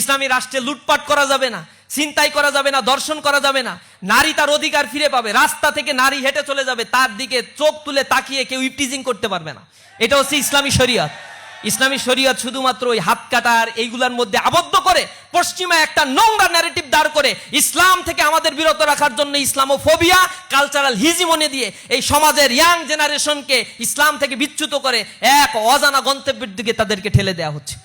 ইসলামী রাষ্ট্রে লুটপাট করা যাবে না চিন্তাই করা যাবে না, দর্শন করা যাবে না। নারী তার অধিকার ফিরে পাবে, রাস্তা থেকে নারী হেঁটে চলে যাবে, তার দিকে চোখ তুলে তাকিয়ে কেউ ইপটিজিং করতে পারবে না। এটা হচ্ছে ইসলামী শরিয়ত। ইসলামী শরিয়ত শুধুমাত্র ওই হাত কাটার এইগুলোর মধ্যে আবদ্ধ করে, পশ্চিমা একটা নোংরা ন্যারেটিভ দাঁড় করে, ইসলাম থেকে আমাদের বিরত রাখার জন্য ইসলামোফোবিয়া কালচারাল হিজিমনে দিয়ে এই সমাজের ইয়াং জেনারেশনকে ইসলাম থেকে বিচ্যুত করে এক অজানা গন্তব্যের দিকে তাদেরকে ঠেলে দেওয়া হচ্ছে।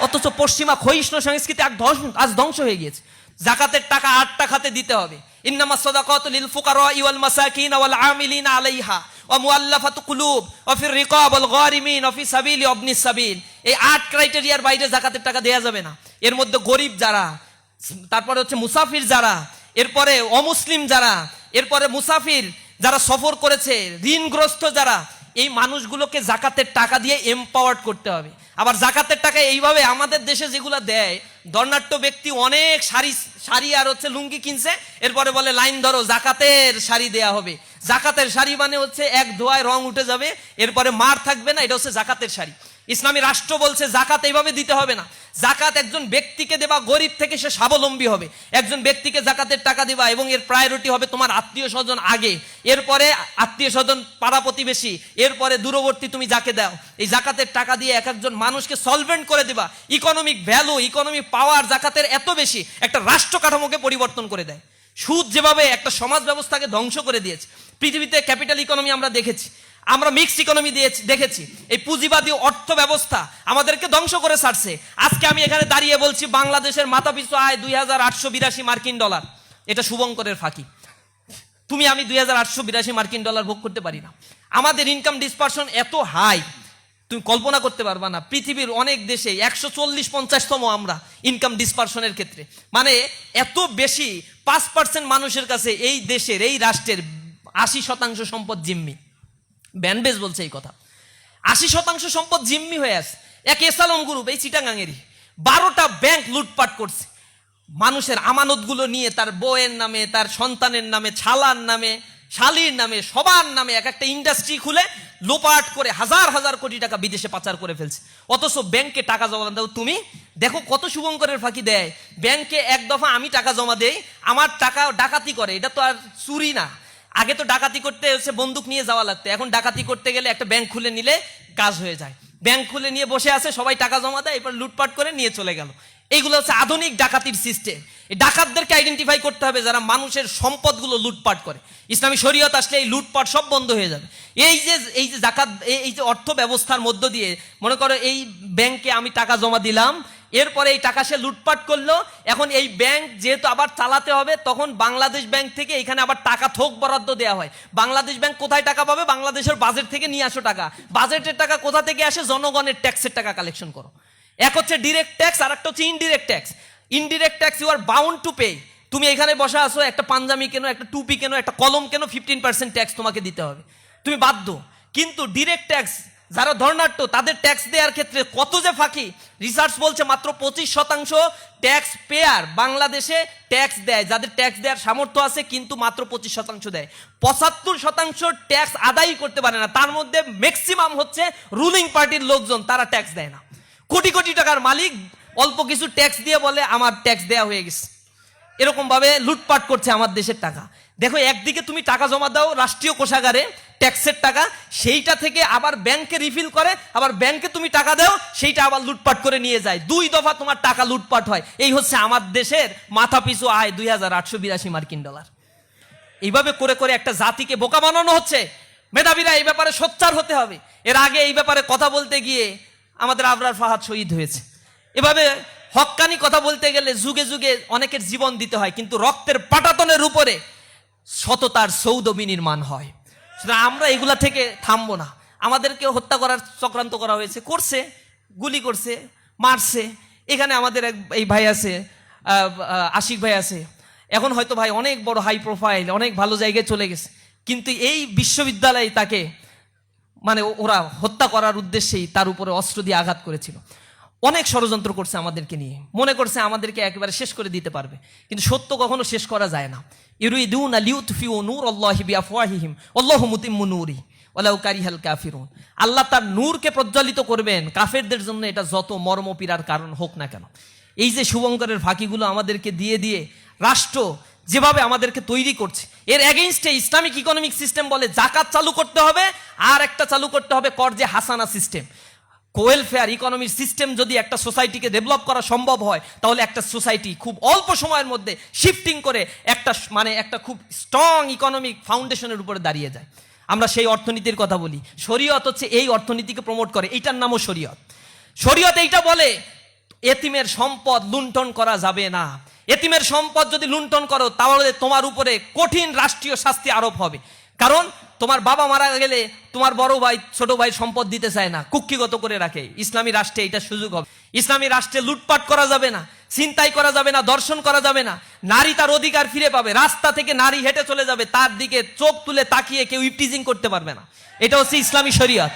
অথচ পশ্চিমা ক্ষয়িষ্ণু সংস্কৃতি এক ধ্বংস- আজ ধ্বংস হয়ে গিয়েছে। জাকাতের টাকা আটটা খাতে দিতে হবে। ইন্নামা সাদাকাতু লিল ফুকারা ওয়াল মাসাকিন ওয়াল আমিলিনা আলাইহা। ওয়া মুআল্লাফাতু কুলুব। ওয়া ফির রিকাব ওয়াল গারিমিন। ওয়া ফি সাবিলি ইবনিস সাবিল। এই আট ক্রাইটেরিয়ার বাইরে জাকাতের টাকা দেয়া যাবে না। এর মধ্যে গরিব যারা, তারপরে হচ্ছে মুসাফির যারা, এরপরে অমুসলিম যারা, এরপরে মুসাফির যারা সফর করেছে, ঋণগ্রস্ত যারা, এই মানুষগুলোকে জাকাতের টাকা দিয়ে এম্পাওয়ার্ড করতে হবে। আবার জাকাতের টাকা এইভাবে আমাদের দেশে যেগুলো দেয় দর্নাট্য ব্যক্তি অনেক শাড়ি শাড়ি আর হচ্ছে লুঙ্গি কিনছে, এরপরে বলে, লাইন ধরো, জাকাতের শাড়ি দেয়া হবে। জাকাতের শাড়ি মানে হচ্ছে এক ধোয়ায় রং উঠে যাবে, এরপরে মার থাকবে না, এটা হচ্ছে জাকাতের শাড়ি। ইসলামী রাষ্ট্র বলছে জাকাত এইভাবে দিতে হবে না। জাকাত একজন ব্যক্তিকে দেবা, গরিব থেকে সে স্বাবলম্বী হবে। একজন ব্যক্তিকে জাকাতের টাকা দিবা এবং এর প্রায়োরিটি হবে তোমার আত্মীয় স্বজন আগে। এরপরে আত্মীয় স্বজন পাড়া প্রতিবেশী, এরপরে দূরবর্তী তুমি যাকে দাও। এই জাকাতের টাকা দিয়ে এক একজন মানুষকে সলভেন্ট করে দিবা। ইকোনমিক ভ্যালু ইকোনমিক পাওয়ার জাকাতের এত বেশি, একটা রাষ্ট্র কাঠামোকে পরিবর্তন করে দেয়। সুদ যেভাবে একটা সমাজ ব্যবস্থাকে ধ্বংস করে দিয়েছে, পৃথিবীতে ক্যাপিটাল ইকোনমি আমরা দেখেছি, আমরা মিক্সড ইকোনমি দিয়েছি, দেখেছি, এই পুঁজিবাদী অর্থ ব্যবস্থা আমাদেরকে ধ্বংস করে ছাড়ছে। আজকে আমি এখানে দাঁড়িয়ে বলছি, বাংলাদেশের মাথাপিছু আয় দুই হাজার আটশো বিরাশি মার্কিন ডলার। এটা শুভঙ্করের ফাঁকি। তুমি আমি দুই হাজার আটশো বিরাশি মার্কিন ডলার ভোগ করতে পারি না। আমাদের ইনকাম ডিসপারশন এত হাই তুমি কল্পনা করতে পারবা না, পৃথিবীর অনেক দেশে একশো চল্লিশ পঞ্চাশতম আমরা ইনকাম ডিসপারশনের ক্ষেত্রে। মানে এত বেশি পাঁচ পার্সেন্ট মানুষের কাছে এই দেশের, এই রাষ্ট্রের আশি শতাংশ সম্পদ জিম্মি। ব্যানবেজ বলছে এই কথা। আশি শতাংশ সম্পদ জিম্মি হয়ে আছে। এক এসালম গ্রুপ এই চিটাগাঙেরই। বারোটা ব্যাংক লুটপাট করছে। মানুষের আমানতগুলো নিয়ে তার বউয়ের নামে, তার সন্তানের নামে, ছালার নামে শালির নামে, সবার নামে এক একটা ইন্ডাস্ট্রি খুলে লোপাট করে হাজার হাজার কোটি টাকা বিদেশে পাচার করে ফেলছে। অথচ ব্যাংকে টাকা জমা দাও তুমি? দেখো কত শুভঙ্করের ফাঁকি দেয়। ব্যাংকে এক দফা আমি টাকা জমা দেই, আমার টাকা ডাকাতি করে। এটা তো আর চুরি না। আগে তো ডাকাতি করতে হচ্ছে, বন্দুক নিয়ে যাওয়া লাগতো। এখন ডাকাতি করতে গেলে একটা ব্যাংক খুলে নিলে কাজ হয়ে যায়। ব্যাংক খুলে নিয়ে বসে আছে, সবাই টাকা জমা দেয় এবার লুটপাট করে নিয়ে চলে গেল। এইগুলো হচ্ছে আধুনিক ডাকাতির সিস্টেম এই ডাকাতদেরকে আইডেন্টিফাই করতে হবে যারা মানুষের সম্পদগুলো লুটপাট করে। ইসলামী শরীয়ত আসলে এই লুটপাট সব বন্ধ হয়ে যাবে। এই যে এই যে ডাকাত এই- যে অর্থ ব্যবস্থার মধ্য দিয়ে, মনে করো এই ব্যাংকে আমি টাকা জমা দিলাম এরপরে এই টাকা সে লুটপাট করল। এখন এই ব্যাংক যেহেতু আবার চালাতে হবে, তখন বাংলাদেশ ব্যাংক থেকে এখানে আবার টাকা থোক বরাদ্দ দেওয়া হয়। বাংলাদেশ ব্যাংক কোথায় টাকা পাবে? বাংলাদেশের বাজেট থেকে নিয়ে আসো টাকা। বাজেটের টাকা কোথা থেকে আসে? জনগণের ট্যাক্সের টাকা কালেকশন করো। এক হচ্ছে ডিরেক্ট ট্যাক্স আর একটা হচ্ছে indirect tax indirect tax you are bound to pay তুমি এখানে বসা আসো একটা পাঞ্জামি কেন, একটা টুপি কেন, একটা কলম কেন ফিফটিন পার্সেন্ট ট্যাক্স তোমাকে দিতে হবে। তুমি বাধ্য। কিন্তু ডিরেক্ট ট্যাক্স যারা ধর্নাট্য তাদের ট্যাক্স দেওয়ার ক্ষেত্রে কত যে ফাঁকি। রিসার্চ বলছে মাত্র পঁচিশ শতাংশ ট্যাক্স পেয়ার বাংলাদেশে ট্যাক্স দেয়। যাদের ট্যাক্স দেওয়ার সামর্থ্য আছে, কিন্তু মাত্র পঁচিশ শতাংশ দেয়। পঁচাত্তর শতাংশ ট্যাক্স আদায় করতে পারে না। তার মধ্যে ম্যাক্সিমাম হচ্ছে রুলিং পার্টির লোকজন, তারা ট্যাক্স দেয় না। কোটি কোটি টাকার মালিক অল্প কিছু ট্যাক্স দিয়ে বলে, আমার ট্যাক্স দেওয়া হয়ে গেছে। এরকম ভাবে লুটপাট করছে আমার দেশের টাকা। দেখো, একদিকে তুমি টাকা জমা দাও রাষ্ট্রীয় কোষাগারে ট্যাক্সের টাকা, সেইটা থেকে আবার ব্যাংকে রিফিল করে, আবার ব্যাংকে তুমি টাকা দাও, সেইটা আবার লুটপাট করে নিয়ে যায়। দুই দফা তোমার টাকা লুটপাট হয়। এই হচ্ছে আমার দেশের মাথা পিছু আয়, দুই হাজার আটশো বিরাশি মার্কিন ডলার। এইভাবে করে করে একটা জাতিকে বোকা বানানো হচ্ছে। মেধাবীরা এই ব্যাপারে সোচ্চার হতে হবে। এর আগে এই ব্যাপারে কথা বলতে গিয়ে আমাদের আবরার ফাহাদ শহীদ হয়েছে। এভাবে হক্কানি কথা বলতে গেলে যুগে যুগে অনেকের জীবন দিতে হয়, কিন্তু রক্তের পাটাতনের উপরে সততার সৌদ বিনির্মাণ হয়। সুতরাং আমরা এগুলা থেকে থামবো না। আমাদেরকে হত্যা করার চক্রান্ত করা হয়েছে। করছে, গুলি করছে, মারছে। এখানে আমাদের এক, এই ভাই আছে আশিক ভাই আছে। এখন হয়তো ভাই অনেক বড় হাই প্রোফাইল অনেক ভালো জায়গায় চলে গেছে। কিন্তু এই বিশ্ববিদ্যালয়ে তাকে মানে ওরা হত্যা করার উদ্দেশ্যেই তার উপরে অস্ত্র দিয়ে আঘাত করেছিল। অনেক ষড়যন্ত্র করছে আমাদেরকে নিয়ে। মনে করছে আমাদেরকে একেবারে শেষ করে দিতে পারবে। কিন্তু সত্য কখনো শেষ করা যায় না। ইউরিদুন লিউতফিউ নূর আল্লাহি বিআফওয়াহিহিম আল্লাহু মুতিম্মু নূরি কারিহাল কাফিরুন। আল্লাহ তার নূরকে প্রজ্বলিত করবেন, কাফেরদের জন্য এটা যত মর্ম পীড়ার কারণ হোক না কেন। এই যে শুভঙ্করের ফাঁকিগুলো আমাদেরকে দিয়ে দিয়ে রাষ্ট্র যেভাবে আমাদেরকে তৈরি করছে, এর এগেইনস্টে ইসলামিক ইকোনমিক সিস্টেম বলে জাকাত চালু করতে হবে, আর একটা চালু করতে হবে কর্জে হাসানা সিস্টেম ওয়েলফেয়ার ইকোনমির সিস্টেম যদি একটা সোসাইটিকে ডেভেলপ করা সম্ভব হয়, তাহলে একটা সোসাইটি খুব অল্প সময়ের মধ্যে শিফটিং করে একটা মানে একটা খুব স্ট্রং ইকোনমিক ফাউন্ডেশনের উপরে দাঁড়িয়ে যায়। আমরা সেই অর্থনীতির কথা বলি। শরীয়ত হচ্ছে এই অর্থনীতিকে প্রমোট করে। এইটার নামও শরীয়ত। শরীয়ত এইটা বলে, এতিমের সম্পদ লুণ্ঠন করা যাবে না। এতিমের সম্পদ যদি লুণ্ঠন করো, তাহলে তোমার উপরে কঠিন রাষ্ট্রীয় শাস্তি আরোপ হবে। কারণ তোমার বাবা মারা গেলে তোমার বড় ভাই, ছোট ভাই সম্পদ দিতে চায় না, কুক্ষিগত করে রাখে। ইসলামী রাষ্ট্রে এটা সুযোগ হবে। ইসলামী রাষ্ট্রে লুটপাট করা যাবে না চিন্তাই করা যাবে না, দর্শন করা যাবে না। নারী তার অধিকার ফিরে পাবে, রাস্তা থেকে নারী হেঁটে চলে যাবে, তার দিকে চোখ তুলে তাকিয়ে কেউ ইপটিজিং করতে পারবে না। এটা হচ্ছে ইসলামী শরীয়ত।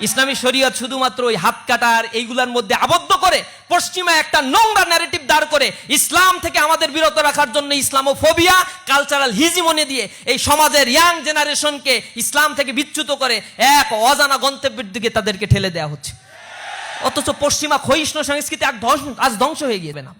ইসলামী শরীয়ত শুধুমাত্র ওই হাত কাটার এইগুলার মধ্যে আবদ্ধ করে, পশ্চিমা একটা নোংরা ন্যারেটিভ দাঁড় করে, ইসলাম থেকে আমাদের বিরত রাখার জন্য ইসলামোফোবিয়া কালচারাল হিজিমনি দিয়ে এই সমাজের ইয়াং জেনারেশনকে ইসলাম থেকে বিচ্যুত করে এক অজানা গন্তব্যের দিকে তাদেরকে ঠেলে দেওয়া হচ্ছে। অথচ পশ্চিমা ক্ষয়িষ্ণু সংস্কৃতি আর ধ্বংস- আজ ধ্বংস হয়ে গিয়েবে না।